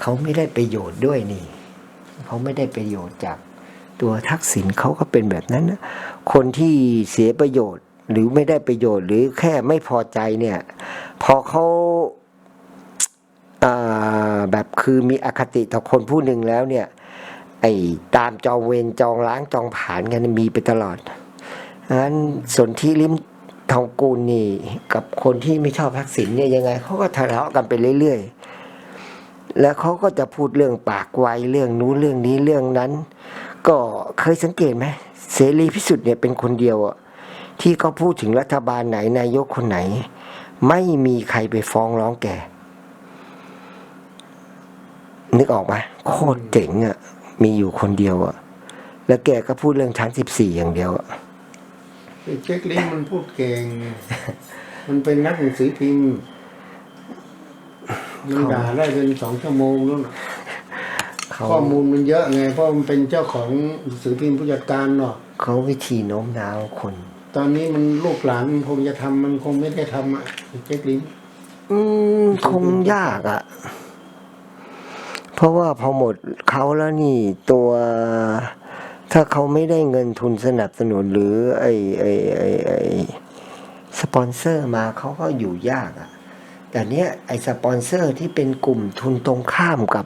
เขาไม่ได้ประโยชน์ด้วยนี่ เขาไม่ได้ประโยชน์จากตัวทักษิณเขาก็เป็นแบบนั้นนะคนที่เสียประโยชน์หรือไม่ได้ประโยชน์หรือแค่ไม่พอใจเนี่ย พอเขาแบบคือมีอคติต่อคนผู้หนึ่งแล้วเนี่ย ไอ้ตามจองเวรจองล้างจองผ่านกันมีไปตลอดงั้นสนที่ลิมทองกูลนี่ กับคนที่ไม่ชอบทักษิณเนี่ยยังไงเขาก็ทะเลาะกันไปเรื่อยๆ แล้วเขาก็จะพูดเรื่องปากไวเรื่องนู้นเรื่องนี้เรื่องนั้น ก็เคยสังเกตไหมเสรีพิสุทธิ์เนี่ยเป็นคนเดียวอะที่เขาพูดถึงรัฐบาลไหนนายกคนไหน ไม่มีใครไปฟ้องร้องแกนึกออกไหมโคตรเจ๋งอะมีอยู่คนเดียวอะแล้วแกก็พูดเรื่องชั้นสิบสี่อย่างเดียวอะไอ้เจ๊กลิ้มมันพูดเก่ง มันเป็นนักหนังสือพิมพ์ มันด่าได้เป็นสองชั่วโมงแล้วนะเขาข้อมูลมันเยอะไงเพราะมันเป็นเจ้าของหนังสือพิมพ์ผู้จัดการเนาะเขาวิธีโน้มน้าวคน ตอนนี้มันลูกหลานมันคงจะทำมันคงไม่ได้ทำอะไอ้เจ๊กลิ้มอืมคงยากอะ่ะ เพราะว่าพอหมดเขาแล้วนี่ตัวถ้าเขาไม่ได้เงินทุนสนับสนุนหรือ ไอไอไอไอสปอนเซอร์มาเขาก็อยู่ยากอะ่ะ แต่เนี้ยไอสปอนเซอร์ที่เป็นกลุ่มทุนตรงข้ามกับ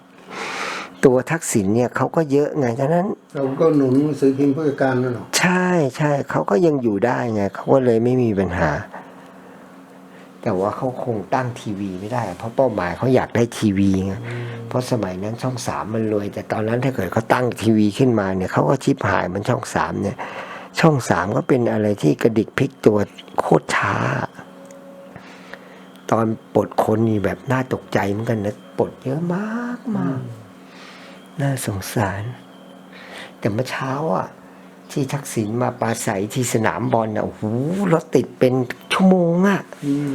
ตัวทักษิณเนี่ยเขาก็เยอะไงฉะนั้นเราก็หนุนหนังสือพิมพ์ผู้จัดการนั่นหรอกใช่ใช่เขาก็ยังอยู่ได้ไงเขาก็เลยไม่มีปัญหา แต่ว่าเขาคงตั้งทีวีไม่ได้ เพราะเป้าหมายเขาอยากได้ทีวีไงเพราะสมัยนั้นช่องสามมันรวย แต่ตอนนั้นถ้าเกิดเขาตั้งทีวีขึ้นมาเนี่ยเขาก็ชิบหายมันช่องสามเนี่ย ช่องสามก็เป็นอะไรที่กระดิกพลิกตัวโคตรช้า ตอนปลดคนนี่แบบน่าตกใจเหมือนกันนะปลดเยอะมากมากน่าสงสาร แต่เมื่อเช้าอะ ที่ทักษิณมาปราศัยที่สนามบอลอะโอ้โหรถติดเป็นชั่วโมงอะอืม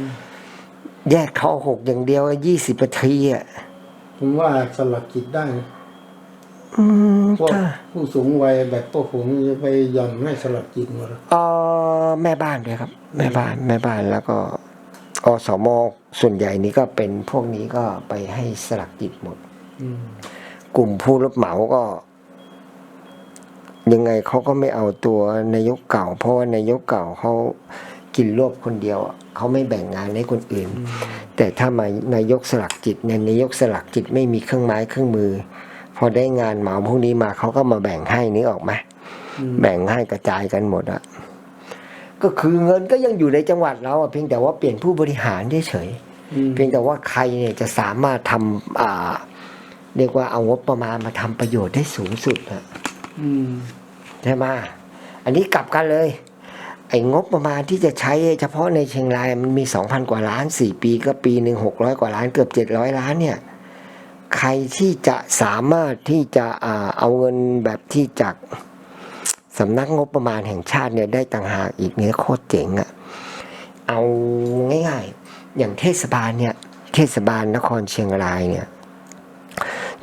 แยกเข้าหกอย่างเดียวยี่สิบนาทีอะผมว่าสลักจิตได้นะอืมพวกถ้าผู้สูงวัยแบบพวกผมจะไปหย่อนให้สลักจิตหมดเลยเออแม่บ้านด้วยครับ แม่บ้าน แม่บ้านแล้วก็ อสมส่วนใหญ่นี้ก็เป็นพวกนี้ก็ไปให้สลักจิตหมดอืมกลุ่มผู้รับเหมาก็ ยังไงเขาก็ไม่เอาตัวนายกเก่า เพราะว่านายกเก่าเขากินรวบคนเดียวอะเขาไม่แบ่งงานให้คนอื่น แต่ถ้ามานายกสลักจิตเนี่ยนายกสลักจิตไม่มีเครื่องไม้เครื่องมือ พอได้งานเหมาพวกนี้มาเขาก็มาแบ่งให้นึกออกไหมอืมแบ่งให้กระจายกันหมดอะ ก็คือเงินก็ยังอยู่ในจังหวัดเราอะเพียงแต่ว่าเปลี่ยนผู้บริหารเฉยๆอืมเพียงแต่ว่าใครเนี่ยจะสามารถทำอ่าเรียกว่าเอางบประมาณมาทำประโยชน์ได้สูงสุดนะอืมใช่ไหมอันนี้กลับกันเลย ไอ้งบประมาณที่จะใช้เฉพาะในเชียงรายมันมีสองพันกว่าล้านสี่ปีก็ปีหนึ่งหกร้อยกว่าล้านเกือบเจ็ดร้อยล้านเนี่ย ใครที่จะสามารถที่จะอ่าเอาเงินแบบที่จาก สำนักงบประมาณแห่งชาติเนี่ยได้ต่างหากอีกเนี่ยโคตรเจ๋งอะเอาง่ายๆ อย่างเทศบาลเนี่ย เทศบาลนครเชียงรายเนี่ย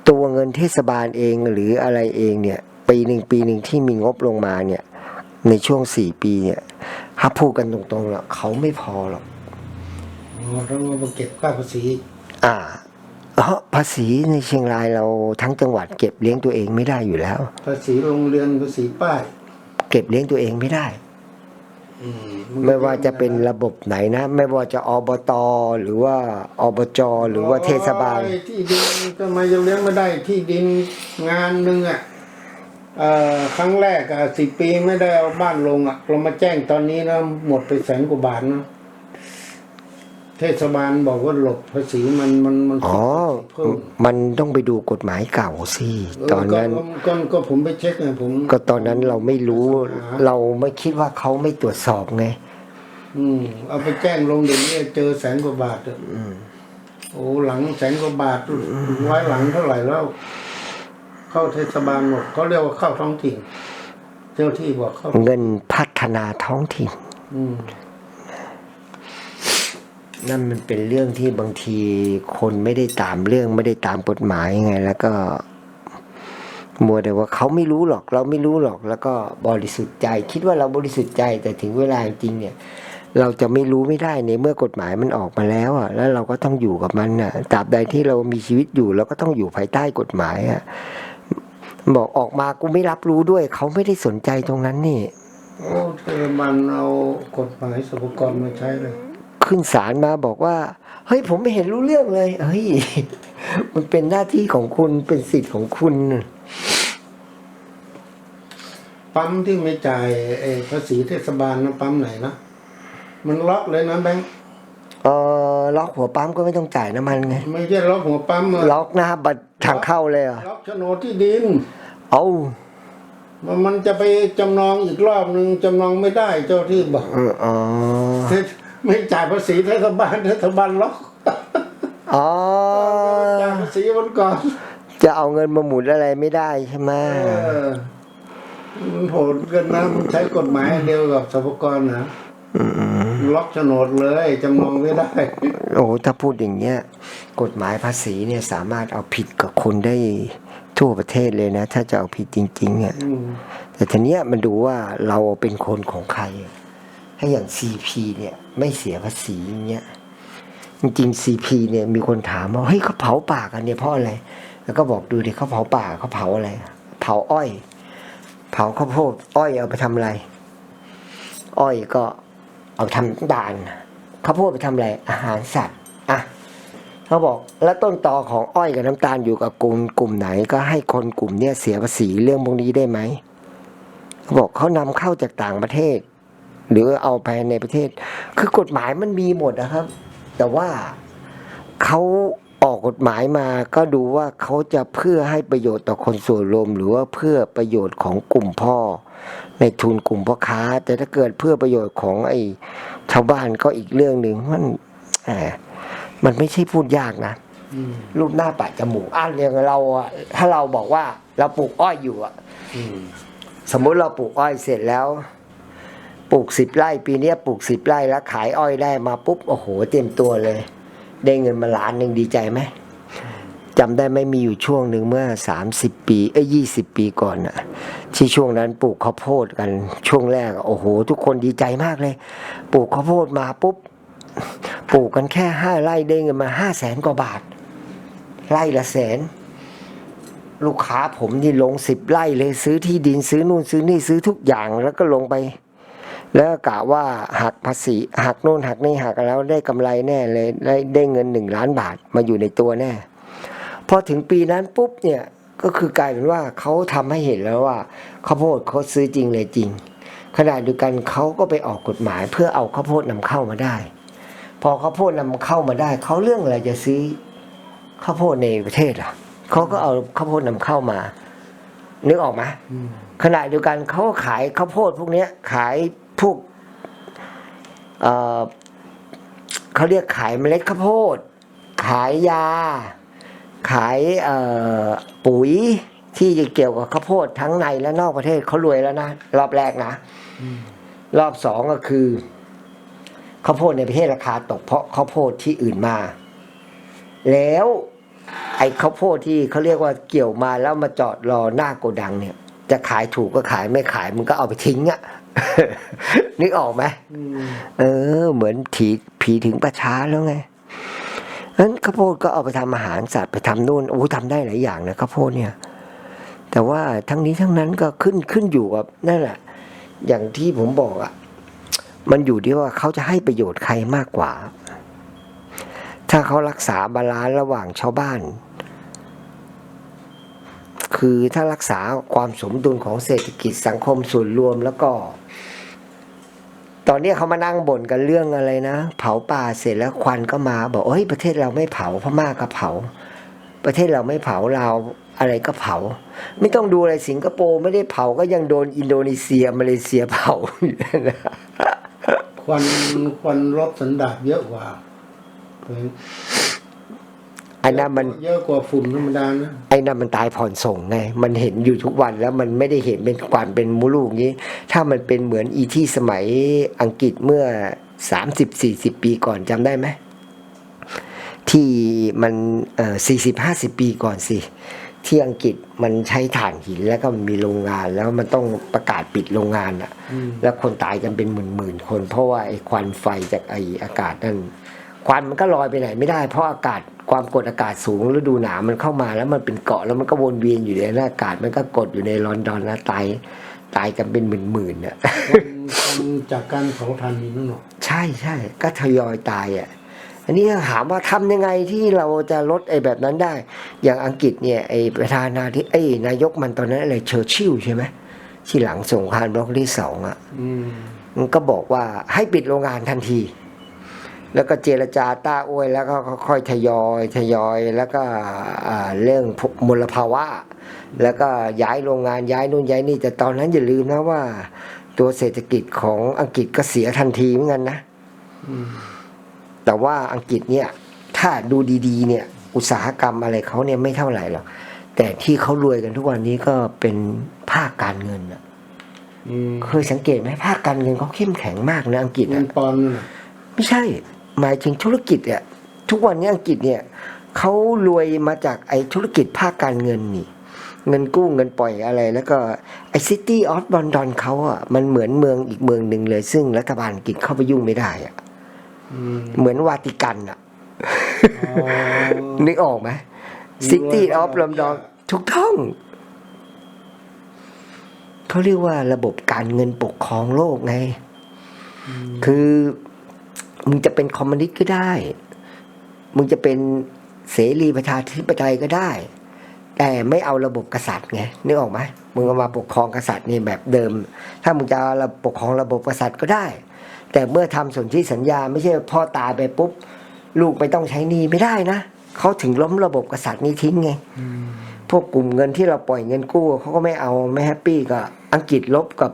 ตัวเงินเทศบาลเองหรืออะไรเองเนี่ย ปีหนึ่งปีหนึ่งที่มีงบลงมาเนี่ย ในช่วงสี่ปีเนี่ยถ้าพูดกันตรงๆแล้วเขาไม่พอหรอกอ๋อต้องเอามาเก็บค่าภาษี อ่าเพราะภาษีในเชียงรายเราทั้งจังหวัดเก็บเลี้ยงตัวเองไม่ได้อยู่แล้ว ภาษีโรงเรียนภาษีป้าย เก็บเลี้ยงตัวเองไม่ได้อืมไม่ว่าจะเป็นระบบไหนนะ ไม่ว่าจะอบตหรือว่าอบจหรือว่าเทศบาลโอ้ยที่ดินก็มายังเลี้ยงไม่ได้ที่ดินงานหนึ่งอะเอ่อครั้งแรกอะสิปีไม่ได้เอาบ้านลงอะ เรามาแจ้งตอนนี้นะหมดไปแสนกว่าบาทนะ เทศบาลบอกว่าหลบภาษีมันมันมันอ๋อ เพิ่มมันต้องไปดูกฎหมายเก่าสิตอนนั้นก็ก็ก็ผมไปเช็คไงผมก็ตอนนั้นเราไม่รู้ เราไม่คิดว่าเขาไม่ตรวจสอบไงอืมเอาไปแจ้งลงเดี๋ยวนี้เจอแสนกว่าบาทอะโอ้หลังแสนกว่าบาทร้อยหลังเท่าไหร่แล้ว เข้าเทศบาลหมดเขาเรียกว่าเข้าท้องถิ่นเจ้าที่บอกเข้าเงินพัฒนาท้องถิ่นอืม นั่นมันเป็นเรื่องที่บางทีคนไม่ได้ตามเรื่องไม่ได้ตามกฎหมายไง แล้วก็มัวแต่ว่าเขาไม่รู้หรอก เราไม่รู้หรอก แล้วก็บริสุทธิ์ใจ คิดว่าเราบริสุทธิ์ใจแต่ถึงเวลาจริงเนี่ย เราจะไม่รู้ไม่ได้ในเมื่อกฎหมายมันออกมาแล้วอะ แล้วเราก็ต้องอยู่กับมันอะตราบใดที่เรามีชีวิตอยู่เราก็ต้องอยู่ภายใต้กฎหมายอะบอกออกมากูไม่รับรู้ด้วย เขาไม่ได้สนใจตรงนั้นนี่โอ้เทมันเอากฎหมายสรรพากรมาใช้เลย ขึ้นศาลมาบอกว่า เฮ้ยผมไม่เห็นรู้เรื่องเลย เฮ้ย มันเป็นหน้าที่ของคุณเป็นสิทธิ์ของคุณ ปั๊มที่ไม่จ่ายไอ้ภาษีเทศบาลนะปั๊มไหนนะ มันล็อกเลยนะแบงค์เออล็อกหัวปั๊มก็ไม่ต้องจ่ายน้ำมันไง ไม่ใช่ล็อกหัวปั๊มอะล็อกหน้าบัตรทางเข้าเลยเหรอะล็อกโฉนดที่ดิน เอามันมันจะไปจำนองอีกรอบหนึ่งจำนองไม่ได้เจ้าที่บอก เอออ๋อ ไม่จ่ายภาษีเทศบาลเทศบาลล็อกอ๋อ จ่ายภาษีวันก่อน จะเอาเงินมาหมุนอะไรไม่ได้ใช่ไหมเออมันโหดเกินนะมันใช้กฎหมายเดียวกับสรรพากรนะอืมล็อกโฉนดเลยจำนองไม่ได้ โอ้ถ้าพูดอย่างเงี้ย กฎหมายภาษีเนี่ยสามารถเอาผิดกับคนได้ทั่วประเทศเลยนะ ถ้าจะเอาผิดจริงๆอะอืม แต่ทีเนี้ยมันดูว่าเราเป็นคนของใครอะถ้าอย่าง CP เนี่ย ไม่เสียภาษีอย่างเงี้ยจริงๆ CP เนี่ยมีคนถามว่าเฮ้ยเขาเผาป่ากันเนี่ยเพราะอะไร แล้วก็บอกดูดิเขาเผาป่าเขาเผาอะไร เผาอ้อย เผาข้าวโพดอ้อยเอาไปทำอะไร อ้อยก็เอาทำน้ำตาลข้าวโพดไปทำอะไรอาหารสัตว์อะเขาบอกแล้วต้นตอของอ้อยกับน้ำตาลอยู่กับกลุ่มกลุ่มไหนก็ให้คนกลุ่มเนี้ยเสียภาษีเรื่องพวกนี้ได้ไหมเขาบอกเขานำเข้าจากต่างประเทศ หรือเอาไปในประเทศ คือกฎหมายมันมีหมดนะครับ แต่ว่าเขาออกกฎหมายมาก็ดูว่าเขาจะเพื่อให้ประโยชน์ต่อคนส่วนรวม หรือว่าเพื่อประโยชน์ของกลุ่มพ่อ ในทุนกลุ่มพ่อค้า แต่ถ้าเกิดเพื่อประโยชน์ของไอ้ชาวบ้านก็อีกเรื่องหนึ่งมันแหมมันไม่ใช่พูดยากนะอืมรูปหน้าปะจมูกอะอย่างเราอะถ้าเราบอกว่าเราปลูกอ้อยอยู่อะอืมสมมุติเราปลูกอ้อยเสร็จแล้ว ปลูกสิบไร่ปีนี้ปลูกสิบไร่แล้วขายอ้อยได้มาปุ๊บโอ้โห เต็มตัวเลย ได้เงินมาล้านหนึ่งดีใจไหมจำได้ไหมมีอยู่ช่วงหนึ่งเมื่อสามสิบปีเอ้ยยี่สิบปีก่อนอะที่ช่วงนั้นปลูกข้าวโพดกันช่วงแรกโอ้โห ทุกคนดีใจมากเลย ปลูกข้าวโพดมาปุ๊บปลูกกันแค่ห้าไร่ได้เงินมาห้าแสนกว่าบาท ไร่ละแสน ลูกค้าผมนี่ลงสิบไร่เลยซื้อที่ดินซื้อนู่นซื้อนี่ซื้อทุกอย่างแล้วก็ลงไป แล้วกะว่าหักภาษีหักโน่นหักนี่หักแล้วได้กำไรแน่เลยได้ได้เงินหนึ่งล้านบาทมาอยู่ในตัวแน่ พอถึงปีนั้นปุ๊บเนี่ยก็คือกลายเป็นว่าเขาทำให้เห็นแล้วว่าข้าวโพดเขาซื้อจริงเลยจริง ขณะเดียวกันเขาก็ไปออกกฎหมายเพื่อเอาข้าวโพดนำเข้ามาได้ พอข้าวโพดนำเข้ามาได้ เขาเรื่องอะไรจะซื้อข้าวโพดในประเทศล่ะเขาก็เอาข้าวโพดนำเข้ามานึกออกไหมอืมขณะเดียวกันเขาก็ขายข้าวโพดพวกเนี้ยขาย พวกเเขาเรียกขายเมล็ดข้าวโพด ขายยา ขายปุ๋ยที่เกี่ยวกับข้าวโพดทั้งในและนอกประเทศเขารวยแล้วนะ รอบแรกนะรอบสองก็คือข้าวโพดในประเทศราคาตกเพราะข้าวโพดที่อื่นมา แล้วไอ้ข้าวโพดที่เขาเรียกว่าเกี่ยวมาแล้วมาจอดรอหน้าโกดังเนี่ย จะขายถูกก็ขายไม่ขายมึงก็เอาไปทิ้งอะ นึกออกไหมอืมเออ เหมือนถีผีถึงประช้าแล้วไงนั้นข้าวโพดก็เอาไปทำอาหารสัตว์ไปทำนู่นโอ้ทำได้หลายอย่างนะข้าวโพดเนี่ย แต่ว่าทั้งนี้ทั้งนั้นก็ขึ้นขึ้นอยู่กับนั่นแหละ อย่างที่ผมบอกอะ่ะ มันอยู่ที่ว่าเขาจะให้ประโยชน์ใครมากกว่า ถ้าเขารักษาบาลานซ์ระหว่างชาวบ้าน คือถ้ารักษาความสมดุลของเศรษฐกิจสังคมส่วนรวมแล้วก็ ตอนนี้เขามานั่งบ่นกันเรื่องอะไรนะ เผาป่าเสร็จแล้วควันก็มา บอกเอ้ยประเทศเราไม่เผาพม่าก็เผา ประเทศเราไม่เผาเราวอะไรก็เผา ไม่ต้องดูอะไรสิงคโปร์ไม่ได้เผาก็ยังโดนอินโดนีเซียมาเลเซียเผาอยู่นะควันควันรถสันดาปเยอะกว่า อันนั้นมันเยอะกว่าฝุ่นธรรมดานะไอ้นั่นมันตายผ่อนส่งไงมันเห็นอยู่ทุกวันแล้วมันไม่ได้เห็นเป็นควันเป็นมูลูกนี้ ถ้ามันเป็นเหมือนอีที่สมัยอังกฤษเมื่อสามสิบสี่สิบปีก่อนจำได้ไหมที่มันเอ่อสี่สิบห้าสิบปีก่อนสิที่อังกฤษมันใช้ถ่านหินแล้วก็มันมีโรงงานแล้วมันต้องประกาศปิดโรงงานอะอืมแล้วคนตายกันเป็นหมื่นๆคน เพราะว่าไอ้ควันไฟจากไอ้อากาศนั่นควันมันก็ลอยไปไหนไม่ได้เพราะอากาศ ความกดอากาศสูงฤดูหนาวมันเข้ามาแล้วมันเป็นเกาะแล้วมันก็วนเวียนอยู่ในนั้นอากาศ มันก็กดอยู่ในลอนดอนนะตายตายกันเป็นหมื่นๆเนี่ยคนคนจากการเผาถ่านหินนั่นหรอใช่ใช่ก็ทยอยตายอะอันนี้ถามว่าทำยังไงที่เราจะลดไอ้แบบนั้นได้ อย่างอังกฤษเนี่ยไอ้ประธานาธิไอ้นายกมันตอนนั้นอะไรเชอร์ชิลใช่ไหมที่หลังสงครามโลกที่สองอะอืมมันก็บอกว่าให้ปิดโรงงานทันที แล้วก็เจรจาต้าอวยแล้วก็ค่อยๆทยอยทยอยแล้วก็อ่าเรื่องมลภาวะ แล้วก็ย้ายโรงงานย้ายนู่นย้ายนี่แต่ตอนนั้นอย่าลืมนะว่า ตัวเศรษฐกิจของอังกฤษก็เสียทันทีเหมือนกันนะอืมแต่ว่าอังกฤษเนี่ย ถ้าดูดีๆ เนี่ย อุตสาหกรรมอะไรเขาเนี่ยไม่เท่าไหร่หรอกแต่ที่เขารวยกันทุกวันนี้ก็เป็นภาคการเงินอะอืมเคยสังเกตไหมภาคการเงินเขาเข้มแข็งมากนะอังกฤษเงิอะนปอนด์นั่นน่ะไม่ใช่ หมายถึงธุรกิจอะทุกวันนี้อังกฤษเนี่ยเขารวยมาจากไอ้ธุรกิจภาคการเงินนี่ เงินกู้เงินปล่อยอะไร แล้วก็ไอ้ซิตี้ออฟลอนดอนเขาอะมันเหมือนเมืองอีกเมืองหนึ่งเลย ซึ่งรัฐบาลอังกฤษเข้าไปยุ่งไม่ได้อะอืมเหมือนวาติกันอะอ๋อนึกออกไหมรวย City กว่า of ดอกเบี้ย London ถูกต้องเขาเรียกว่าระบบการเงินปกครองโลกไงอืมคือ มึงจะเป็นคอมมิวนิสต์ก็ได้ มึงจะเป็นเสรีประชาธิปไตยก็ได้ แต่ไม่เอาระบบกษัตริย์ไงนึกออกไหมมึงเอามาปกครองกษัตริย์นี่แบบเดิม ถ้ามึงจะเอาระปกครองระบบกษัตริย์ก็ได้ แต่เมื่อทำสนธิสัญญาไม่ใช่พ่อตายไปปุ๊บ ลูกไม่ต้องใช้หนี้ไม่ได้นะเขาถึงล้มระบบกษัตริย์นี้ทิ้งไงพวกกลุ่มเงินที่เราปล่อยเงินกู้เขาก็ไม่เอาไม่แฮปปี้กับอังกฤษลบกับ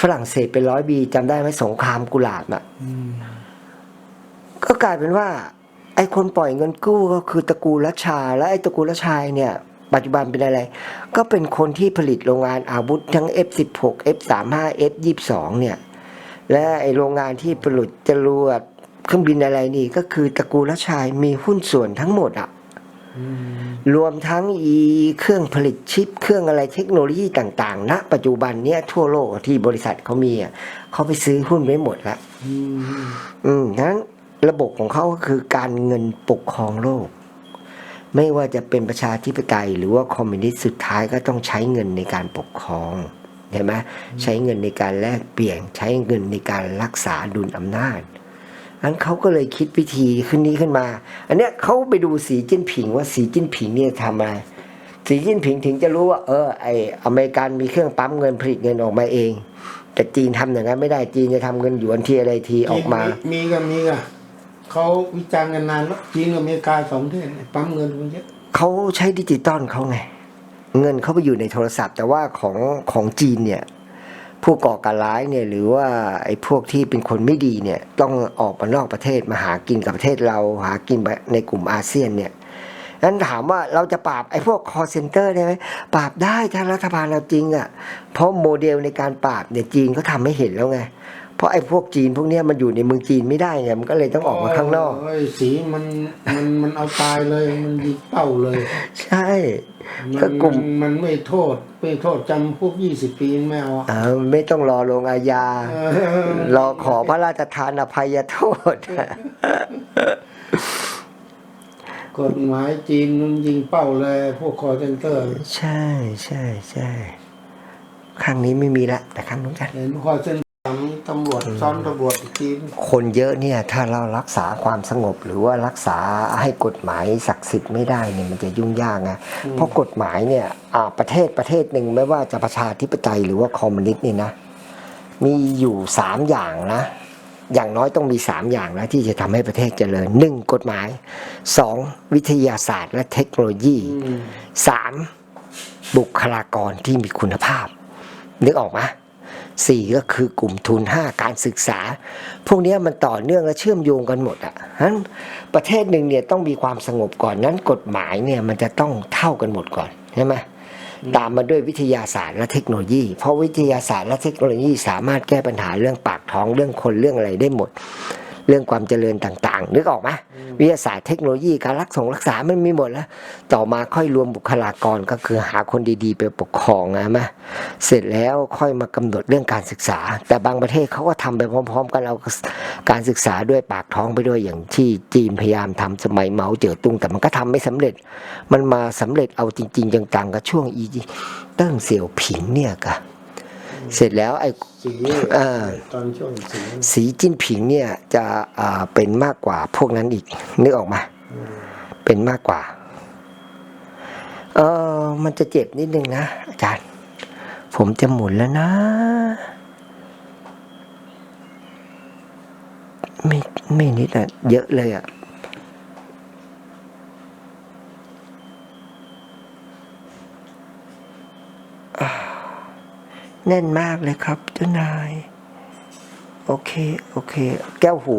ฝรั่งเศสเป็นร้อยปีจำได้ไหมสงครามกุหลาบอะ ก็กลายเป็นว่า ไอ้คนปล่อยเงินกู้ก็คือตระกูลรัชชาและไอ้ตระกูลรัชชาเนี่ย ปัจจุบันเป็นอะไร ก็เป็นคนที่ผลิตโรงงานอาวุธทั้ง F16 F35 F22 เนี่ย และไอ้โรงงานที่ผลิตจรวดเครื่องบินอะไรนี่ก็คือตระกูลรัชชามีหุ้นส่วนทั้งหมดอะอืมรวมทั้งอีเครื่องผลิตชิป เครื่องอะไรเทคโนโลยีต่างๆณปัจจุบันเนี้ยทั่วโลกที่บริษัทเขามีอะเขาไปซื้อหุ้นไว้หมดแล้ว อืมอืมฉะนั้น ระบบของเขาก็คือการเงินปกครองโลก ไม่ว่าจะเป็นประชาธิปไตยหรือว่าคอมมิวนิสต์สุดท้ายก็ต้องใช้เงินในการปกครองเห็นไหมใช้เงินในการแลกเปลี่ยน ใช้เงินในการรักษาดุลอำนาจอันเขาก็เลยคิดวิธีขึ้นนี้ขึ้นมา อันเนี้ยเขาไปดูสีจิ้นผิงว่าสีจิ้นผิงเนี่ยทำอะไรสีจิ้นผิงถึงจะรู้ว่า เออไออเมริกันมีเครื่องปั๊มเงินผลิตเงินออกมาเอง แต่จีนทำอย่างนั้นไม่ได้จีนจะทำเงินหยวนทีอะไรทีออกมา มีก็มีก็ เขาวิจารณ์กันนานแล้วจีนกับอเมริกาสองประเทศเนี่ยปั๊มเงินมันเยอะเขาใช้ดิจิตอลเขาไง เงินเขาไปอยู่ในโทรศัพท์ แต่ว่าของของจีนเนี่ย ผู้ก่อการร้ายเนี่ยหรือว่าไอ้พวกที่เป็นคนไม่ดีเนี่ย ต้องออกมานอกประเทศมาหากินกับประเทศเราหากินในกลุ่มอาเซียนเนี่ยนั้นถามว่าเราจะปราบไอ้พวกคอเซนเตอร์ได้ไหมปราบได้ถ้ารัฐบาลเราจริงอะ่ะ เพราะโมเดลในการปราบเนี่ยจีนเขาทำให้เห็นแล้วไง เพราะไอ้พวกจีนพวกเนี้ยมันอยู่ในเมืองจีนไม่ได้ไงมันก็เลยต้องออกมาข้างนอกโยสีมันมันมันเอาตายเลยมันยิงเป้าเลยใช่มัก็กลุ่ม นมันไม่โทษไม่โทษจำพวกยี่สิบปีไม่เอาอะอ่าไม่ต้องรอลงอาญา เออรอขอพระราชทานอภัยโทษ กฎหมายจีนมันยิงเป้าเลยพวกคอเซนเตอร์ใช่ใช่ใช่ครั้งนี้ไม่มีละแต่ครั้งนู้นกัน เห็นคอเซน เตอร์ตำรวจซ้อนตำรวจจีนคนเยอะเนี่ยถ้าเรารักษาความสงบหรือว่ารักษาให้กฎหมายศักดิ์สิทธิ์ไม่ได้เนี่ยมันจะยุ่งยากไงเพราะกฎหมายเนี่ยอ่าประเทศประเทศหนึ่งไม่ว่าจะประชาธิปไตยหรือว่าคอมมิวนิสต์นี่นะ มีอยู่สามอย่างนะ อย่างน้อยต้องมีสามอย่างนะที่จะทำให้ประเทศเจริญหนึ่งกฎหมายสองวิทยาศาสตร์และเทคโนโลยีอืมสามบุคลากรที่มีคุณภาพนึกออกไหม สี่ก็คือกลุ่มทุนห้าการศึกษา พวกเนี้ยมันต่อเนื่องและเชื่อมโยงกันหมดอะฉะนั้นประเทศหนึ่งเนี่ยต้องมีความสงบก่อนนั้นกฎหมายเนี่ยมันจะต้องเท่ากันหมดก่อนใช่ไหมตามมาด้วยวิทยาศาสตร์และเทคโนโลยี เพราะวิทยาศาสตร์และเทคโนโลยีสามารถแก้ปัญหาเรื่องปากท้องเรื่องคนเรื่องอะไรได้หมด เรื่องความเจริญต่างๆ นึกออกไหมวิทยาศาสตร์เทคโนโลยีการรักษารักษามันมีหมดแล้ว ต่อมาค่อยรวมบุคลากรก็คือหาคนดีๆ ไปปกครองนะมะเสร็จแล้วค่อยมากำหนดเรื่องการศึกษา แต่บางประเทศเขาก็ทำไปพร้อม ๆ กันเอาการศึกษาด้วยปากท้องไปด้วยอย่างที่จีนพยายามทำสมัยเหมาเจ๋อตุงแต่มันก็ทำไม่สำเร็จ มันมาสำเร็จเอาจริง ๆจังๆกับช่วงอีเติ้งเสี่ยวผิงเนี่ยกะ เสร็จแล้วไอ้สีอ่าตอนช่วงสีสีจิ้นผิงเนี่ยจะอ่าเป็นมากกว่าพวกนั้นอีก นึกออกมาเป็นมากกว่า เออมันจะเจ็บนิดนึงนะอาจารย์ ผมจะหมุนแล้วนะ ไม่ไม่นิดอะเยอะเลยอะอ่า แน่นมากเลยครับเจ้านาย โอเค โอเค แก้วหู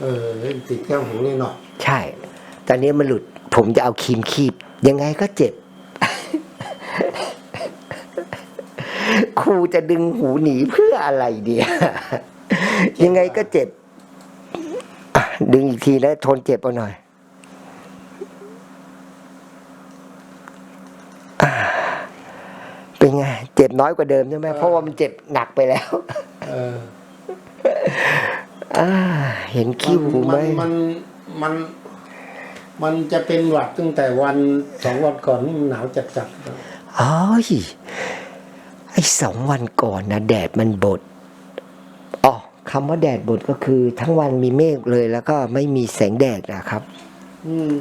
เออเล่นติดแก้วหูนี่หน่อยใช่ ตอนนี้มันหลุด ผมจะเอาครีมคีบ ยังไงก็เจ็บ ครูจะดึงหูหนีเพื่ออะไรเดียยังไงก็เจ็บอะดึงอีกทีแล้วทนเจ็บเอาหน่อยอ่า เป็นไง เจ็บน้อยกว่าเดิมใช่ไหมเพราะว่ามันเจ็บหนักไปแล้วเอออ่าเห็นขี้หูไหมมันมัน มันจะเป็นหวัดตั้งแต่วันสองวันก่อนนี่มันหนาวจัดจัดๆอ๋อยไอ้สองวันก่อนนะแดดมันบดอ๋อคำว่าแดดบดก็คือ ทั้งวันมีเมฆเลยแล้วก็ไม่มีแสงแดดนะครับ อืม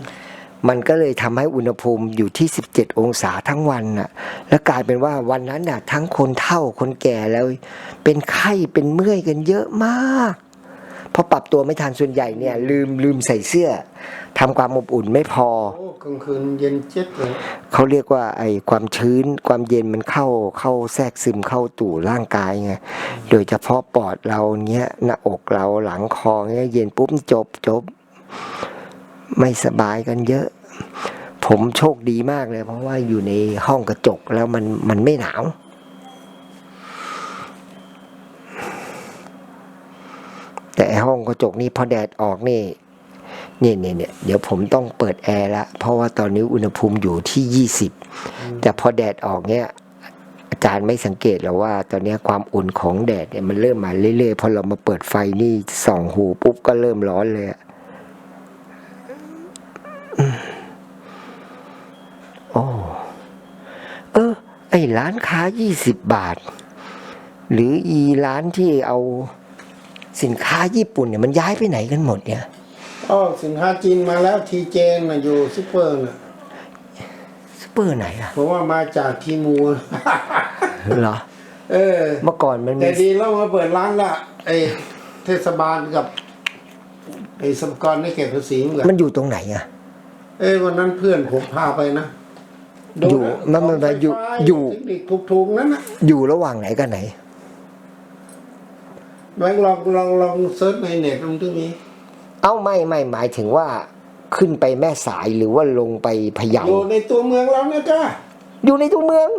มันก็เลยทำให้อุณหภูมิอยู่ที่ 17 องศาทั้งวันน่ะ แล้วกลายเป็นว่าวันนั้นน่ะ ทั้งคนเฒ่าคนแก่แล้ว เป็นไข้เป็นเมื่อยกันเยอะมากเพราะปรับตัวไม่ทันส่วนใหญ่เนี่ย ลืมลืมใส่เสื้อทำความอบอุ่นไม่พอโอ้กลางคืนเย็นเจ็ดเลยเขาเรียกว่าไอ้ความชื้นความเย็นมันเข้าเข้าแทรกซึมเข้าตู่ร่างกายไงโดยเฉพาะปอดเราเนี้ยหน้าอกเราหลังคอเนี้ยเย็นปุ๊บจบจบ ไม่สบายกันเยอะ ผมโชคดีมากเลย เพราะว่าอยู่ในห้องกระจกแล้วมันมันไม่หนาวแต่ไอ้ห้องกระจกนี่พอแดดออกนี่เนี่ยเนี่ยเนี่ยเดี๋ยวผมต้องเปิดแอร์ละเพราะว่าตอนนี้อุณหภูมิอยู่ที่ยี่สิบแต่พอแดดออกเนี่ย อาจารย์ไม่สังเกตหรอว่า ตอนนี้ความอุ่นของแดดเนี่ยมันเริ่มมาเรื่อยๆพอเรามาเปิดไฟนี่ส่องหูปุ๊บก็เริ่มร้อนเลยอะอืมโอ้เอ อไอ้ร้านค้ายี่สิบบาท หรืออีร้านที่เอาสินค้าญี่ปุ่นเนี่ยมันย้ายไปไหนกันหมดเนี่ยอ๋อสินค้าจีนมาแล้วทีเจนนะอยู่ซุปเปอร์น่ะซูเปอร์ไหนอะเพราะว่ามาจากทีมูเหรอเออ เมื่อก่อนมันมีแต่ดีแล้วมาเปิดร้านละไอเทศบาลกับไอสมกรในเขตภาษีเหมือนกันมันอยู่ตรงไหนอะเอ้ยวันนั้นเพื่อนผมพาไปนะ อยู่มันมันมันอยู่อยู่เทคนิคถูกๆนั้นนะอยู่ระหว่างไหนกันไหนแบงค์ลองลองลองเซิร์ชในเน็ตมันถึงมีเอ้าไม่ไม่หมายถึงว่าขึ้นไปแม่สายหรือว่าลงไปพะเยาอยู่ในตัวเมืองเรานะจ้าอยู่ในตัวเมือง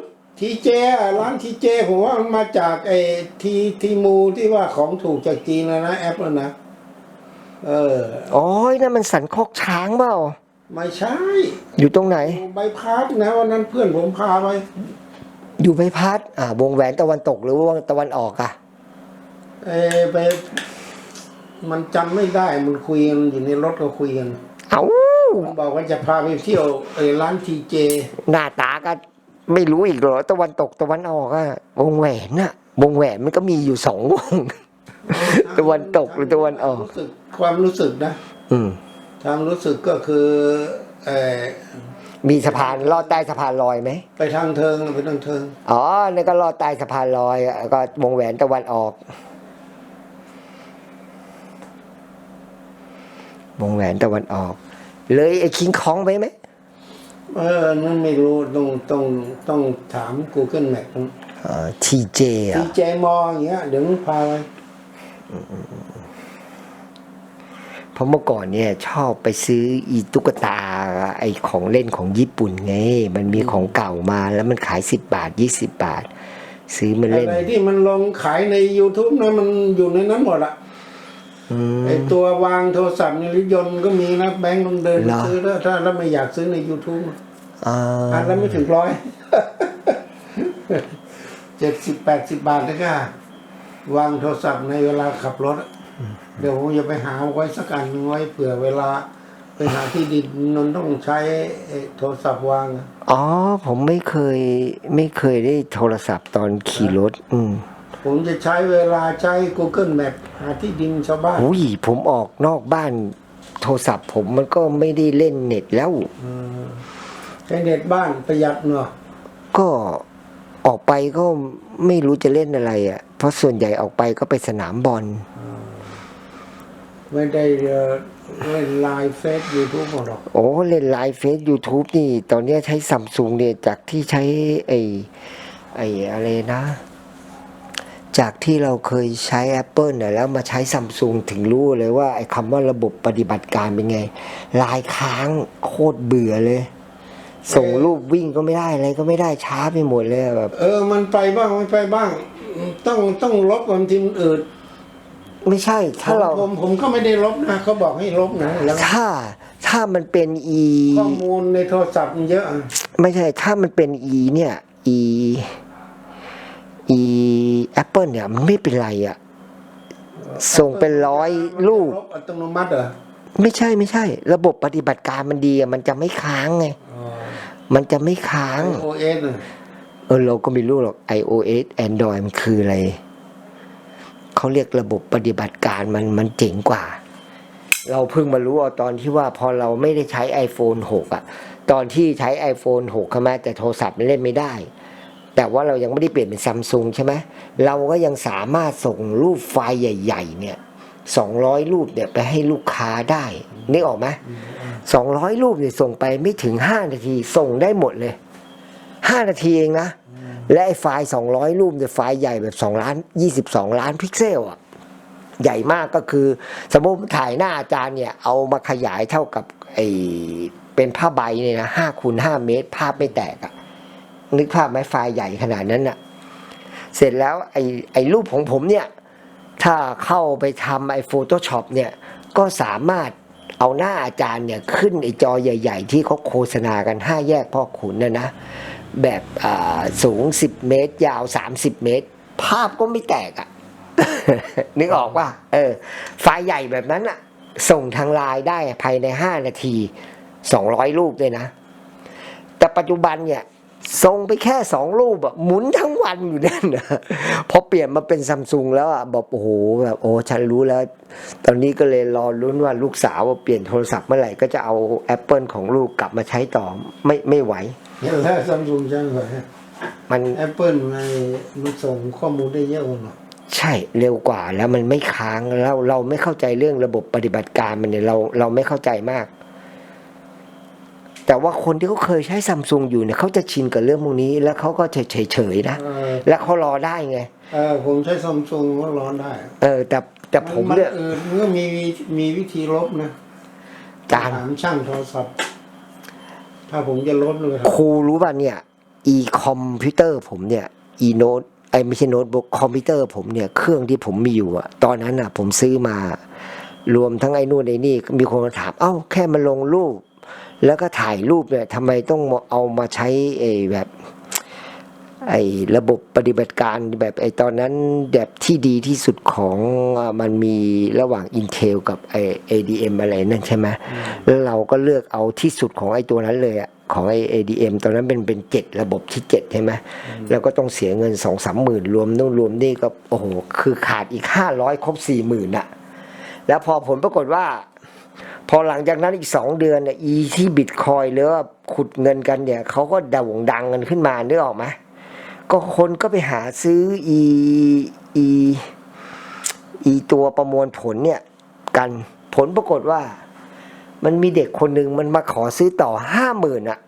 ทีเจอะร้านทีเจผมว่ามันมาจากไอ้ทีทีมูที่ว่าของถูกจากจีนนะนะแอปแล้วนะเอออ๋อนั่นมันสันคอกช้างเปล่า ไม่ใช่อยู่ตรงไหนใบพัดนะวันนั้นเพื่อนผมพาไป อยู่ใบพัด อ่าวงแหวนตะวันตกหรือว่าตะวันออกอะเออไป มันจำไม่ได้มันคุยกันอยู่ในรถก็คุยกันเอ้ามันบอกว่าจะพาไปเที่ยวไอ้ร้านทีเจ หน้าตาก็ไม่รู้อีกเหรอตะวันตกตะวันออกอะวงแหวนน่ะ วงแหวนมันก็มีอยู่สองวง ตะวันตกหรือตะวันออก รู้สึกความรู้สึกนะ อืม ความรู้สึกก็คือเออมีสะพานลอดใต้สะพานลอยไหมไปทางเทิงไปทางเทิง อ๋อนี่ก็ลอดใต้สะพานลอยอะก็วงแหวนตะวันออก วงแหวนตะวันออก เลยไอ้คิงคองไปไหมเออนั่นไม่รู้ต้องต้องต้องถาม Google Map ทีเจทีอะเจมออย่างเงี้ยเดี๋ยวมึงพาไป เพราะเมื่อก่อนเนี่ยชอบไปซื้ออีตุ๊กตาไอ้ของเล่นของญี่ปุ่นไง มันมีของเก่ามาแล้วมันขายสิบบาทยี่สิบบาท ซื้อมาอะเล่นไรที่มันลงขายใน YouTube นะมันอยู่ในนั้นหมดอะอืมไอตัววางโทรศัพท์ในรถยนต์ก็มีนะแบงค์ต้องเดิน เหรอ ซื้อแล้วถ้าถ้าไม่อยากซื้อใน YouTube อ่าอันละไม่ถึงร้อยเจ็ดสิบแปดสิบบาทแล้วก็วางโทรศัพท์ในเวลาขับรถอะ เดี๋ยวผมจะไปหาไว้สักอันหนึ่งไว้เผื่อเวลา ไปหาที่ดินนนต้องใช้ไอ้โทรศัพท์วางอะอ๋อ ผมไม่เคยไม่เคยได้โทรศัพท์ตอนขี่รถ อืมผมจะใช้เวลาใช้ Google Map หาที่ดินชาวบ้านอุ้ยผมออกนอกบ้าน โทรศัพท์ผมมันก็ไม่ได้เล่นเน็ตแล้วใช้เน็ตบ้านประหยัดเนาะก็ออกไปก็ไม่รู้จะเล่นอะไรอะ่ะ เพราะส่วนใหญ่ออกไปก็ไปสนามบอล ไม่ได้เอ่อเล่นไลน์เฟซยูทูบหรอก โอ้เล่นไลฟ์เฟซยูทูบนี่ ตอนเนี้ยใช้ซัมซุงเนี่ยจากที่ใช้ไอ้ไอ้อะไรนะ จากที่เราเคยใช้ Apple น่ะแล้วมาใช้ซัมซุงถึงรู้เลยว่าไอ้คำว่าระบบปฏิบัติการเป็นไงลายค้างโคตรเบื่อเลย ส่งรูปวิ่งก็ไม่ได้อะไรก็ไม่ได้ช้าไปหมดเลยอะแบบ เออ มันไปบ้างไม่ไปบ้าง ต้องต้องลบความทีมันอืด ไม่ใช่ ถ้าเราผมผมก็ไม่ได้ลบนะเขาบอกให้ลบนะแล้วถ้าถ้ามันเป็นอีข้อมูลในโทรศัพท์มันเยอะอะไม่ใช่ ถ้ามันเป็นอีเนี่ย อีอีแอปเปิลเนี่ยมันไม่เป็นไรอะส่งเป็นร้อยรูปลบอัตโนมัติเหรอไม่ใช่ไม่ใช่ ระบบปฏิบัติการมันดีอะมันจะไม่ค้างไงมันจะไม่ค้างโอเอสเออเราก็ไม่รู้หรอก iOS Android มันคืออะไร เขาเรียกระบบปฏิบัติการมันมันเจ๋งกว่า เราเพิ่งมารู้เอาตอนที่ว่าพอเราไม่ได้ใช้ iPhone 6อะตอนที่ใช้ iPhone 6ใช่ไหมแต่โทรศัพท์มันเล่นไม่ได้ แต่ว่าเรายังไม่ได้เปลี่ยนเป็นซัมซุงใช่ไหมเราก็ยังสามารถส่งรูปไฟล์ใหญ่ ๆ เนี่ยสองร้อยรูปเนี่ยไปให้ลูกค้าได้นึกออกไหมสองร้อยรูปเนี่ยส่งไปไม่ถึงห้านาทีส่งได้หมดเลยห้านาทีเองนะ และไอ้ไฟล์สองร้อยรูปเนี่ยไฟล์ใหญ่แบบสองล้านยี่สิบสองล้านพิกเซลอะใหญ่มากก็คือ สมมติถ่ายหน้าอาจารย์เนี่ย เอามาขยายเท่ากับไอ้เป็นผ้าใบเนี่ยนะห้าคูณห้าเมตร ภาพไม่แตกอะนึกภาพไหมไฟล์ใหญ่ขนาดนั้นน่ะเสร็จแล้วไอ้ไอ้รูปของผมเนี่ย ถ้าเข้าไปทำไอ้ Photoshop เนี่ย ก็สามารถเอาหน้าอาจารย์เนี่ย ขึ้นไอ้จอใหญ่ ๆ ที่เขาโฆษณากันห้าแยกพ่อขุนนะนะ แบบสูง 10 เมตร ยาว 30 เมตร ภาพก็ไม่แตกอะนึกออกว่าเออ ไฟล์ใหญ่แบบนั้นอะ ส่งทางไลน์ได้ภายใน 5 นาที 200 รูปเลยนะ แต่ปัจจุบันเนี่ย ส่งไปแค่สองรูปอะหมุนทั้งวันอยู่นั่นนะพอเปลี่ยนมาเป็นซัมซุงแล้วอะบอกโอ้โหแบบโอ้ฉันรู้แล้ว ตอนนี้ก็เลยรอลุ้นว่าลูกสาวว่าเปลี่ยนโทรศัพท์เมื่อไหร่ก็จะเอา Apple ของลูกกลับมาใช้ต่อไม่ไม่ไหวเห็นแล้วซัมซุงใช่ไหมมันแอปเปิลมันมันส่งข้อมูลได้เยอะกว่าหน่อยใช่เร็วกว่าแล้วมันไม่ค้างแล้วเราไม่เข้าใจเรื่องระบบปฏิบัติการมันเนี่ยเราเราไม่เข้าใจมาก แต่ว่าคนที่เขาเคยใช้ซัมซุงอยู่เนี่ยเขาจะชินกับเรื่องพวกนี้ แล้วเขาก็เฉยเฉยๆนะ เออแล้วเขารอได้ไง เออผมใช้ซัมซุงก็ร้อนได้เออ แต่แต่ผมมันเนี่ยเออมันก็มีมีวิธีลบนะจาน ถามช่างโทรศัพท์ ถ้าผมจะลบเลยครูรู้ป่ะเนี่ย e คอมพิวเตอร์ผมเนี่ย e โน้ตไอ้ไม่ใช่โน้ตบุ๊กคอมพิวเตอร์ผมเนี่ย เครื่องที่ผมมีอยู่อะตอนนั้นอะผมซื้อมา รวมทั้งไอ้นู่นไอ้นี่ มีคนมาถาม เอ้า แค่มาลงรูป แล้วก็ถ่ายรูปเนี่ยทำไมต้องเอามาใช้ไอ้แบบไอ้ระบบปฏิบัติการแบบไอ้ตอนนั้นแบบที่ดีที่สุดของอะมันมีระหว่าง Intel กับไอ้ ADM อะไรนั่นใช่ไหมแล้วเราก็เลือกเอาที่สุดของไอ้ตัวนั้นเลยอะของไอ้ ADM ตอนนั้นเป็นเป็นเจ็ดระบบที่เจ็ดใช่ไหมแล้วก็ต้องเสียเงินสองสามหมื่นรวมนู่นรวมนี่ก็โอ้โหคือขาดอีกห้าร้อยครบสี่หมื่นอะแล้วพอผลปรากฏว่า พอหลังจากนั้นอีกสองเดือนเนี่ยอีที่บิตคอยหรือว่าขุดเงินกันเนี่ยเขาก็ด่งดังกันขึ้นมานึกออกไหมก็คนก็ไปหาซื้ออีอีอีตัวประมวลผลเนี่ยกันผลปรากฏว่า มันมีเด็กคนหนึ่งมันมาขอซื้อต่อห้าหมื่นอะ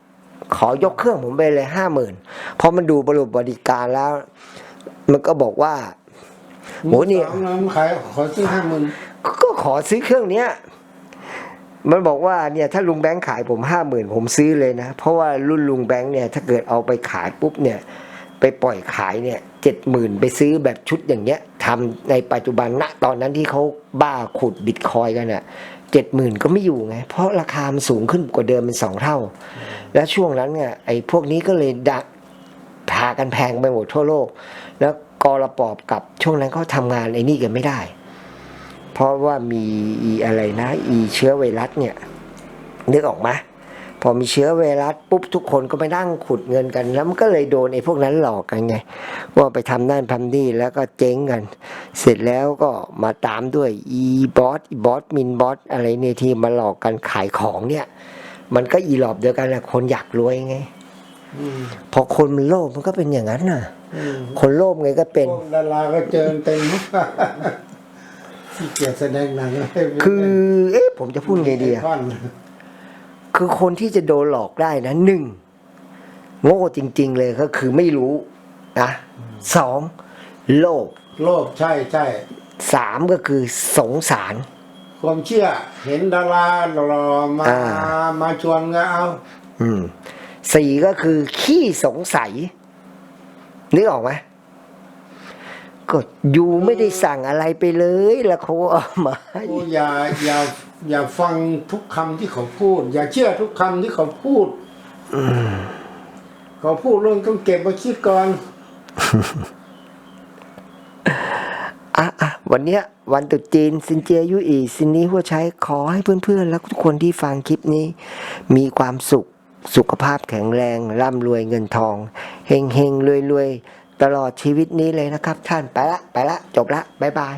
ขอยกเครื่องผมไปเลยห้าหมื่นพอมันดูบริบริการแล้ว มันก็บอกว่าโหเนี่ยสองน้ำขายขอซื้อห้าหมื่นก็ขอซื้อเครื่องเนี้ย มันบอกว่าเนี่ยถ้าลุงแบงค์ขายผมห้าหมื่นผมซื้อเลยนะ เพราะว่ารุ่นลุงแบงค์เนี่ยถ้าเกิดเอาไปขายปุ๊บเนี่ย ไปปล่อยขายเนี่ยเจ็ดหมื่นไปซื้อแบบชุดอย่างเงี้ยทำในปัจจุบันณตอนนั้นที่เขาบ้าขุดบิตคอยกันอะเจ็ดหมื่นก็ไม่อยู่ไง เพราะราคามันสูงขึ้นกว่าเดิมเป็นสองเท่า แล้วช่วงนั้นเนี่ยไอ้พวกนี้ก็เลยดักพากันแพงไปหมดทั่วโลก แล้วกอรปอบกับช่วงนั้นเขาทำงานไอ้นี่กันไม่ได้ เพราะว่ามีอีอะไรนะอีเชื้อไวรัสเนี่ยนึกออกไหมพอมีเชื้อไวรัสปุ๊บทุกคนก็ไปนั่งขุดเงินกัน แล้วมันก็เลยโดนไอ้พวกนั้นหลอกกันไง ว่าไปทำนั่นทำนี่แล้วก็เจ๊งกัน เสร็จแล้วก็มาตามด้วยอีบอสอีบอสมินบอสอะไรเนี่ยที่มาหลอกกันขายของเนี่ย มันก็อีหลอบเดียวกันแหละคนอยากรวยไงอืมพอคนมันโลภมันก็เป็นอย่างนั้นน่ะอืมคนโลภไงก็เป็นพวกดาราก็เจอเต็ม ที่เกียจแสดงหนังให้คือ เอ๊ะผมจะพูดไงดีอะท่อนคือคนที่จะโดนหลอกได้นะหนึ่งโง่จริง ๆ เลยก็คือไม่รู้นะสองโลภโลภใช่ใช่สามก็คือสงสาร ความเชื่อเห็นดาราหล่อๆมาอ่ามาชวนก็เอาอืมสี่ก็คือขี้สงสัยนึกออกไหม ก็ยูไม่ได้สั่งอะไรไปเลยแล้วเขาเอามาให้โอ้อย่าอย่าอย่าฟังทุกคำที่เขาพูด อย่าเชื่อทุกคำที่เขาพูดเขาพูดเรื่องต้องเก็บมาคิดก่อน อะอะวันเนี้ย วันตรุษจีนซินเจียยุอีซินนี้หัวใช้ขอให้เพื่อนๆ และทุกคนที่ฟังคลิปนี้ มีความสุขสุขภาพแข็งแรง ร่ำรวยเงินทองเฮงเฮงรวยรวยๆ ตลอดชีวิตนี้เลยนะครับ ท่านไปละ ไปละ จบละ บ๊ายบาย